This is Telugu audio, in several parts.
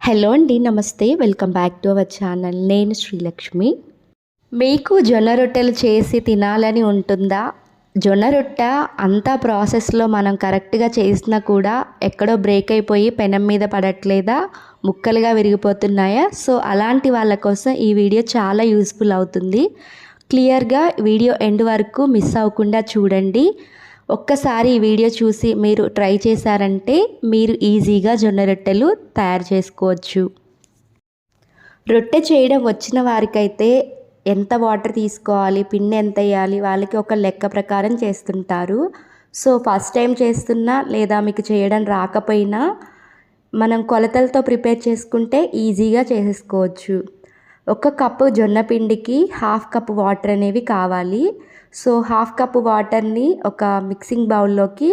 హలో అండి నమస్తే. Welcome back to our channel. నేను శ్రీలక్ష్మి. మీకు జొన్న రొట్టెలు చేసి తినాలని ఉంటుందా? జొన్న రొట్టె అంతా ప్రాసెస్లో మనం కరెక్ట్గా చేసినా కూడా ఎక్కడో బ్రేక్ అయిపోయి పెనం మీద పడట్లేదా? ముక్కలుగా విరిగిపోతున్నాయా? సో అలాంటి వాళ్ళ కోసం ఈ వీడియో చాలా యూస్ఫుల్ అవుతుంది. క్లియర్గా వీడియో ఎండ్ వరకు మిస్ అవ్వకుండా చూడండి. ఒక్కసారి ఈ వీడియో చూసి మీరు ట్రై చేశారంటే మీరు ఈజీగా జొన్న రొట్టెలు తయారు చేసుకోవచ్చు. రొట్టె చేయడం వచ్చిన వారికైతే ఎంత వాటర్ తీసుకోవాలి పిండి ఎంత వేయాలి వాళ్ళకి ఒక లెక్క ప్రకారం చేస్తుంటారు. సో ఫస్ట్ టైం చేస్తున్నా లేదా మీకు చేయడం రాకపోయినా మనం కొలతలతో ప్రిపేర్ చేసుకుంటే ఈజీగా చేసేసుకోవచ్చు. ఒక కప్పు జొన్న పిండికి హాఫ్ కప్ వాటర్ అనేవి కావాలి. సో హాఫ్ కప్ వాటర్ని ఒక మిక్సింగ్ బౌల్లోకి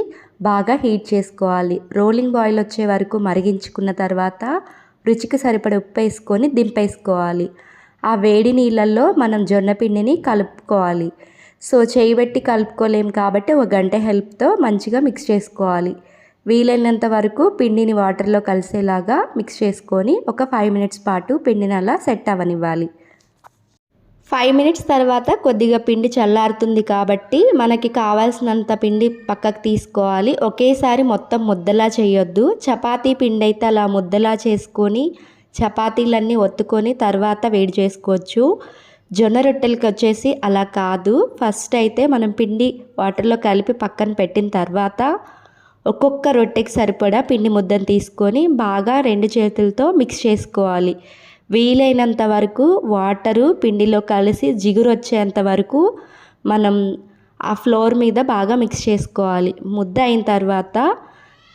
బాగా హీట్ చేసుకోవాలి. రోలింగ్ బాయిల్ వచ్చే వరకు మరిగించుకున్న తర్వాత రుచికి సరిపడ ఉప్పు వేసుకొని దింపేసుకోవాలి. ఆ వేడి నీళ్ళల్లో మనం జొన్న పిండిని కలుపుకోవాలి. సో చేయి పెట్టి కలుపుకోలేం కాబట్టి ఒక గంట హెల్ప్తో మంచిగా మిక్స్ చేసుకోవాలి. వీలైనంత వరకు పిండిని వాటర్లో కలిసేలాగా మిక్స్ చేసుకొని ఒక ఫైవ్ మినిట్స్ పాటు పిండిని అలా సెట్ అవ్వనివ్వాలి ఫైవ్ మినిట్స్ తర్వాత కొద్దిగా పిండి చల్లారుతుంది కాబట్టి మనకి కావాల్సినంత పిండి పక్కకు తీసుకోవాలి. ఒకేసారి మొత్తం ముద్దలా చేయొద్దు. చపాతీ పిండి అయితే అలా ముద్దలా చేసుకొని చపాతీలన్నీ ఒత్తుకొని తర్వాత వేడి చేసుకోవచ్చు. జొన్న రొట్టెలకి వచ్చేసి అలా కాదు. ఫస్ట్ అయితే మనం పిండి వాటర్లో కలిపి పక్కన పెట్టిన తర్వాత ఒక్కొక్క రొట్టెకి సరిపడా పిండి ముద్దను తీసుకొని బాగా రెండు చేతులతో మిక్స్ చేసుకోవాలి. వీలైనంత వరకు వాటరు పిండిలో కలిసి జిగురు వచ్చేంత వరకు మనం ఆ ఫ్లోర్ మీద బాగా మిక్స్ చేసుకోవాలి. ముద్ద అయిన తర్వాత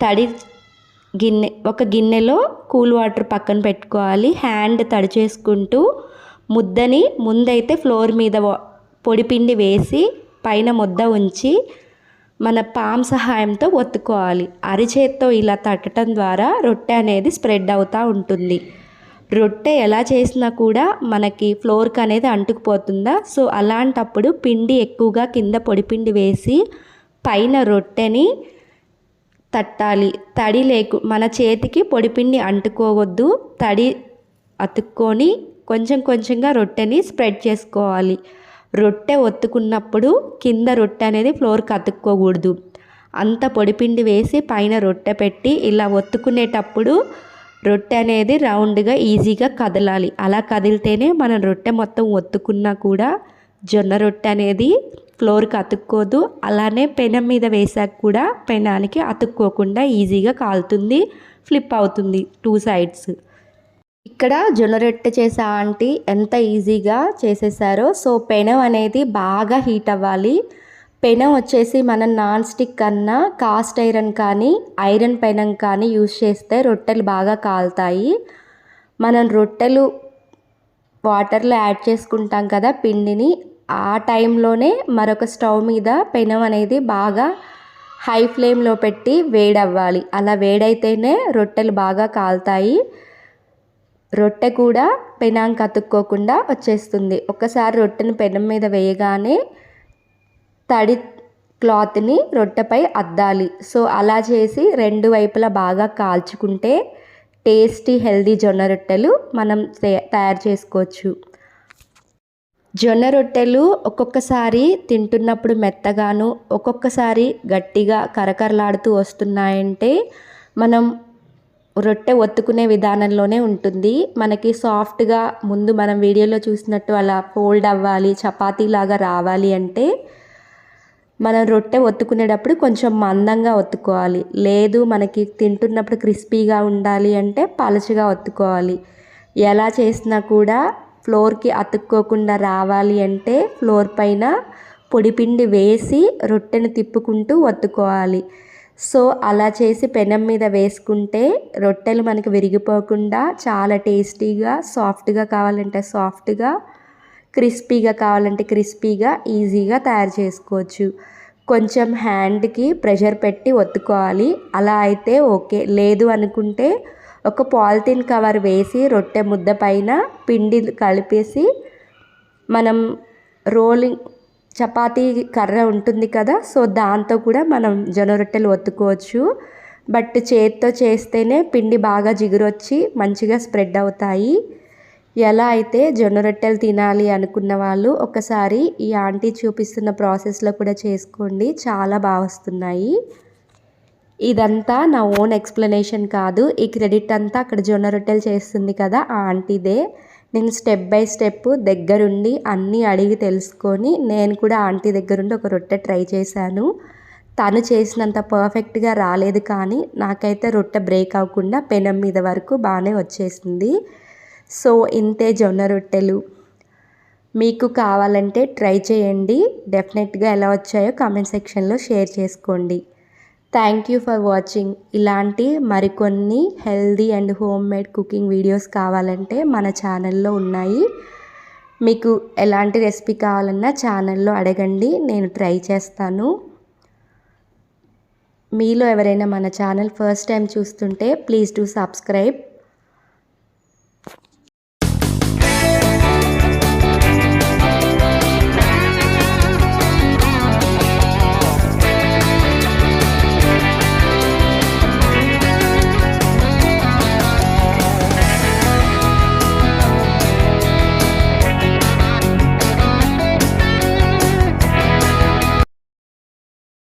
తడి గిన్నె ఒక గిన్నెలో కూల్ వాటర్ పక్కన పెట్టుకోవాలి. హ్యాండ్ తడి చేసుకుంటూ ముద్దని ముందైతే ఫ్లోర్ మీద పొడి పిండి వేసి పైన ముద్ద ఉంచి మన పామ్ సహాయంతో ఒత్తుకోవాలి. అరిచేత్తో ఇలా తట్టడం ద్వారా రొట్టె అనేది స్ప్రెడ్ అవుతూ ఉంటుంది. రొట్టె ఎలా చేసినా కూడా మనకి ఫ్లోర్కి అనేది అంటుకుపోతుందా? సో అలాంటప్పుడు పిండి ఎక్కువగా కింద పొడిపిండి వేసి పైన రొట్టెని తట్టాలి. తడి లేకు మన చేతికి పొడిపిండి అంటుకోవద్దు. తడి అతుక్కొని కొంచెం కొంచెంగా రొట్టెని స్ప్రెడ్ చేసుకోవాలి. రొట్టె ఒత్తుకున్నప్పుడు కింద రొట్టె అనేది ఫ్లోర్కి అతుక్కోకూడదు. అంత పొడిపిండి వేసి పైన రొట్టె పెట్టి ఇలా ఒత్తుకునేటప్పుడు రొట్టె అనేది రౌండ్గా ఈజీగా కదలాలి. అలా కదిలితేనే మనం రొట్టె మొత్తం ఒత్తుకున్నా కూడా జొన్న రొట్టె అనేది ఫ్లోర్కి అతుక్కోదు. అలానే పెనం మీద వేసాక కూడా పెనానికి అతుక్కోకుండా ఈజీగా కాలుతుంది ఫ్లిప్ అవుతుంది టూ సైడ్స్ ఇక్కడ జొన్న రొట్టె చేసే ఆంటీ ఎంత ఈజీగా చేసేసారో. సో పెనం అనేది బాగా హీట్ అవ్వాలి. పెనం వచ్చేసి మనం నాన్ స్టిక్ కన్నా కాస్ట్ ఐరన్ కానీ ఐరన్ పెనం కానీ యూజ్ చేస్తే రొట్టెలు బాగా కాలుతాయి. మనం రొట్టెలు వాటర్లో యాడ్ చేసుకుంటాం కదా పిండిని. ఆ టైంలోనే మరొక స్టవ్ మీద పెనం అనేది బాగా హై ఫ్లేమ్లో పెట్టి వేడవ్వాలి. అలా వేడైతేనే రొట్టెలు బాగా కాలుతాయి. రొట్టె కూడా పెనాంకి అతుక్కోకుండా వచ్చేస్తుంది. ఒకసారి రొట్టెను పెనం మీద వేయగానే తడి క్లాత్ని రొట్టెపై అద్దాలి. సో అలా చేసి రెండు వైపులా బాగా కాల్చుకుంటే టేస్టీ హెల్దీ జొన్న రొట్టెలు మనం తయారు చేసుకోవచ్చు. జొన్న రొట్టెలు ఒక్కొక్కసారి తింటున్నప్పుడు మెత్తగాను ఒక్కొక్కసారి గట్టిగా కరకరలాడుతూ వస్తున్నాయంటే మనం రొట్టె ఒత్తుకునే విధానంలోనే ఉంటుంది. మనకి సాఫ్ట్గా ముందు మనం వీడియోలో చూసినట్టు అలా ఫోల్డ్ అవ్వాలి చపాతీ లాగా రావాలి అంటే మనం రొట్టె ఒత్తుకునేటప్పుడు కొంచెం మందంగా ఒత్తుకోవాలి. లేదు మనకి తింటున్నప్పుడు క్రిస్పీగా ఉండాలి అంటే పలచగా ఒత్తుకోవాలి. ఎలా చేసినా కూడా ఫ్లోర్కి అతుక్కోకుండా రావాలి అంటే ఫ్లోర్ పైన పొడిపిండి వేసి రొట్టెను తిప్పుకుంటూ ఒత్తుకోవాలి. సో అలా చేసి పెనం మీద వేసుకుంటే రొట్టెలు మనకి విరిగిపోకుండా చాలా టేస్టీగా సాఫ్ట్గా కావాలంటే సాఫ్ట్గా క్రిస్పీగా కావాలంటే క్రిస్పీగా ఈజీగా తయారు చేసుకోవచ్చు. కొంచెం హ్యాండ్కి ప్రెషర్ పెట్టి ఒత్తుకోవాలి. అలా అయితే ఓకే. లేదు అనుకుంటే ఒక పాలిథిన్ కవర్ వేసి రొట్టె ముద్ద పైన పిండి కలిపేసి మనం రోలింగ్ చపాతీ కర్ర ఉంటుంది కదా సో దాంతో కూడా మనం జొన్న రొట్టెలు ఒత్తుకోవచ్చు. బట్ చేత్తో చేస్తేనే పిండి బాగా జిగురొచ్చి మంచిగా స్ప్రెడ్ అవుతాయి. ఎలా అయితే జొన్న రొట్టెలు తినాలి అనుకున్న వాళ్ళు ఒకసారి ఈ ఆంటీ చూపిస్తున్న ప్రాసెస్లో కూడా చేసుకోండి చాలా బాగా వస్తున్నాయి. ఇదంతా నా ఓన్ ఎక్స్ప్లెనేషన్ కాదు ఈ క్రెడిట్ అంతా అక్కడ జొన్న రొట్టెలు చేస్తుంది కదా ఆ ఆంటీదే. నేను స్టెప్ బై స్టెప్ దగ్గరుండి అన్నీ అడిగి తెలుసుకొని నేను కూడా ఆంటీ దగ్గరుండి ఒక రొట్టె ట్రై చేశాను. తను చేసినంత పర్ఫెక్ట్గా రాలేదు కానీ నాకైతే రొట్టె బ్రేక్ అవ్వకుండా పెనం మీద వరకు బాగానే వచ్చేసింది. సో ఇంతే జొన్న రొట్టెలు. మీకు కావాలంటే ట్రై చేయండి. డెఫినెట్గా ఎలా వచ్చాయో కామెంట్ సెక్షన్లో షేర్ చేసుకోండి. థ్యాంక్ యూ ఫర్ వాచింగ్ ఇలాంటి మరికొన్ని healthy and home made cooking videos కావాలంటే మన ఛానల్లో ఉన్నాయి. మీకు ఎలాంటి రెసిపీ కావాలన్నా ఛానల్లో అడగండి నేను ట్రై చేస్తాను. మీలో ఎవరైనా మన ఛానల్ ఫస్ట్ టైం చూస్తుంటే ప్లీజ్ డూ సబ్స్క్రైబ్